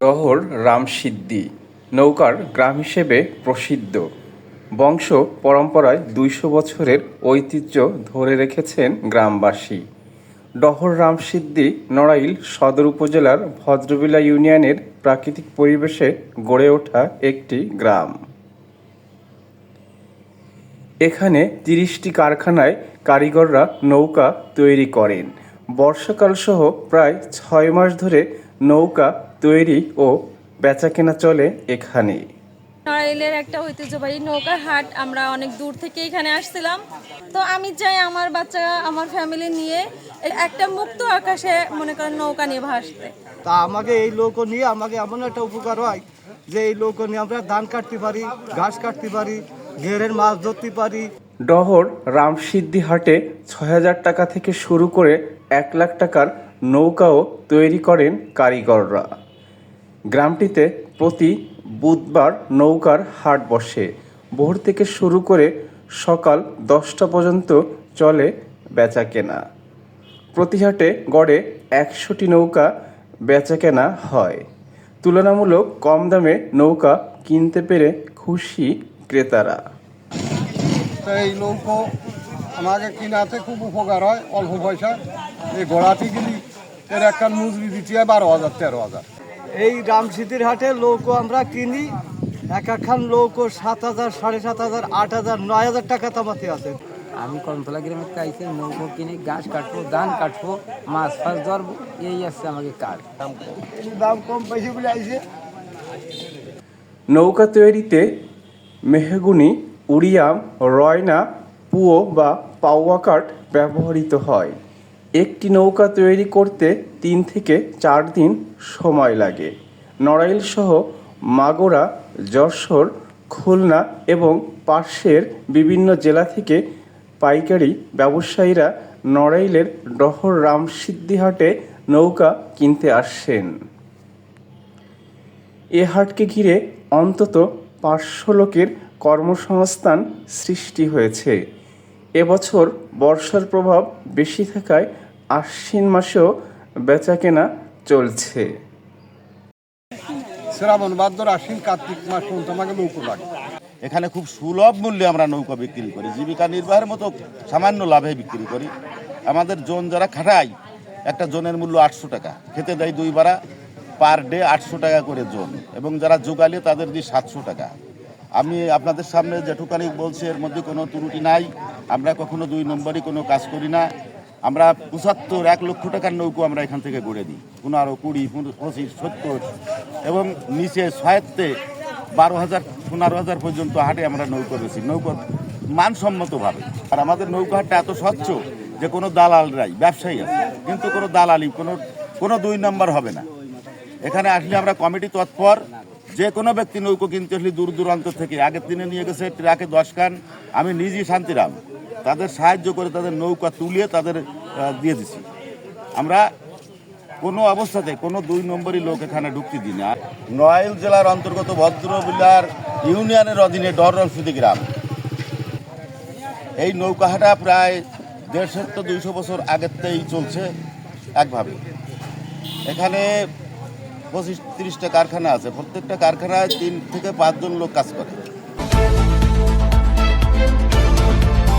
শহর রামসিদ্ধি, নৌকার গ্রাম হিসেবে প্রসিদ্ধ। বংশ পরম্পরায় দুইশো বছরের ঐতিহ্য ধরে রেখেছেন গ্রামবাসী। ডহর রামসিদ্ধি নড়াইল সদর উপজেলার ভদ্রবিলা ইউনিয়নের প্রাকৃতিক পরিবেশে গড়ে ওঠা একটি গ্রাম। এখানে তিরিশটি কারখানায় কারিগররা নৌকা তৈরি করেন। বর্ষাকাল সহ প্রায় ছয় মাস ধরে নৌকা তৈরি ও বেচাকেনা চলে এখানে নড়াইলের একটা ঐতিহ্যবাহী নৌকার হাট আমরা অনেক দূর থেকে এখানে আসছিলাম। তো আমি চাই আমার বাচ্চা আমার ফ্যামিলি নিয়ে একটা মুক্ত আকাশে মনে করেন নৌকা নিয়ে ভাসতে। তা আমাকে এই লোক নিয়ে আমাকে এমন একটা উপকার হয় যে এই লোক নিয়ে আমরা ধান কাটতে পারি ঘাস কাটতে পারি ঘেরের মাছ ধরতে পারি। ডহর রামসিদ্ধি হাটে ছয় হাজার টাকা থেকে শুরু করে এক লাখ টাকার নৌকাও তৈরি করেন কারিগররা। গ্রামটিতে প্রতি বুধবার নৌকার হাট বসে। ভোর থেকে শুরু করে সকাল দশটা পর্যন্ত চলে বেচাকেনা। প্রতি হাটে গড়ে একশোটি নৌকা বেচাকেনা হয়। তুলনামূলক কম দামে নৌকা কিনতে পেরে খুশি ক্রেতারা। এই নৌকো আমাকে কিনাতে খুব উপকার হয়, অল্প পয়সা। এই ঘোড়াতে গেলি এর একটা মজুরি দিতে হয় বারো হাজার, তেরো হাজার। এই রামসিদ্ধির হাটে লৌকো আমরা কিনি। এক একখান লৌকো সাত হাজার সাড়ে সাত হাজার আট হাজার নয় হাজার টাকা তামাতে আছে। আমি কর্মতলা গ্রামের কাইছে নৌকো কিনে গাছ কাটবো ধান কাটবো মাছ ফাছ ধরবো এই আসছে আমাকে কাজ দাম কম বেশি বলে আইছে? নৌকা তৈরিতে মেহগুনি উড়িয়াম রয়না পুয়ো বা পাওয়া কাঠ ব্যবহৃত হয়। একটি নৌকা তৈরি করতে তিন থেকে চার দিন সময় লাগে। নড়াইল সহ মাগুরা, যশোর, খুলনা এবং পার্শ্বের বিভিন্ন জেলা থেকে পাইকারি ব্যবসায়ীরা নড়াইলের ডহর রামসিদ্ধিহাটে নৌকা কিনতে আসছেন এ হাটকে ঘিরে অন্তত পাঁচশো লোকের কর্মসংস্থান সৃষ্টি হয়েছে। এবছর বর্ষার প্রভাব বেশি থাকায় আশ্বিন মাসেও বেচাকেনা চলছে। শ্রাবণ ভাদ্র আশ্বিন কার্তিক মাস পর্যন্ত আমাকে নৌকো লাগে। এখানে খুব সুলভ মূল্যে আমরা নৌকা বিক্রি করি, জীবিকা নির্বাহের মতো সামান্য লাভে বিক্রি করি। আমাদের জোন যারা খাটাই একটা জোনের মূল্য আটশো টাকা, খেতে দেয় দুই বারা পার ডে আটশো টাকা করে জোন, এবং যারা যোগালে তাদের দিয়ে সাতশো টাকা। আমি আপনাদের সামনে যেটুকানি বলছি, এর মধ্যে কোনো ত্রুটি নাই, আমরা কখনো দুই নম্বরই কোনো কাজ করি না। আমরা পঁচাত্তর, এক লক্ষ টাকার নৌকো আমরা এখান থেকে গড়ে দিই। পনেরো, কুড়ি পঁচিশ, সত্তর এবং নিচে ছয়াত্তে বারো হাজার, পনেরো হাজার পর্যন্ত হাটে আমরা নৌকো বেশি নৌকো মানসম্মতভাবে। আর আমাদের নৌকো হাটটা এত স্বচ্ছ যে কোনো দালালরাই, ব্যবসায়ী আছে, কিন্তু কোনো দালালি, কোনো কোনো দুই নম্বর হবে না। এখানে আসলে আমরা কমিটি তৎপর, যে কোনো ব্যক্তি নৌকো কিনতে আসলে দূর দূরান্ত থেকে। আগের দিনে নিয়ে গেছে ট্রাকে দশ খান, আমি নিজেই শান্তিরাম। তাদের সাহায্য করে তাদের নৌকা তুলিয়ে তাদের দিয়ে দিছি। আমরা কোনো অবস্থাতে কোনো দুই নম্বরই লোক এখানে ঢুকতে দিই না। নড়াইল জেলার অন্তর্গত ভদ্রবিলার ইউনিয়নের অধীনে ডররমসুদি গ্রাম। এই নৌকাহাটা প্রায় দেড়শো তো দুইশো বছর আগের থেকেই চলছে একভাবে। এখানে পঁচিশ তিরিশটা কারখানা আছে। প্রত্যেকটা কারখানায় তিন থেকে পাঁচজন লোক কাজ করে।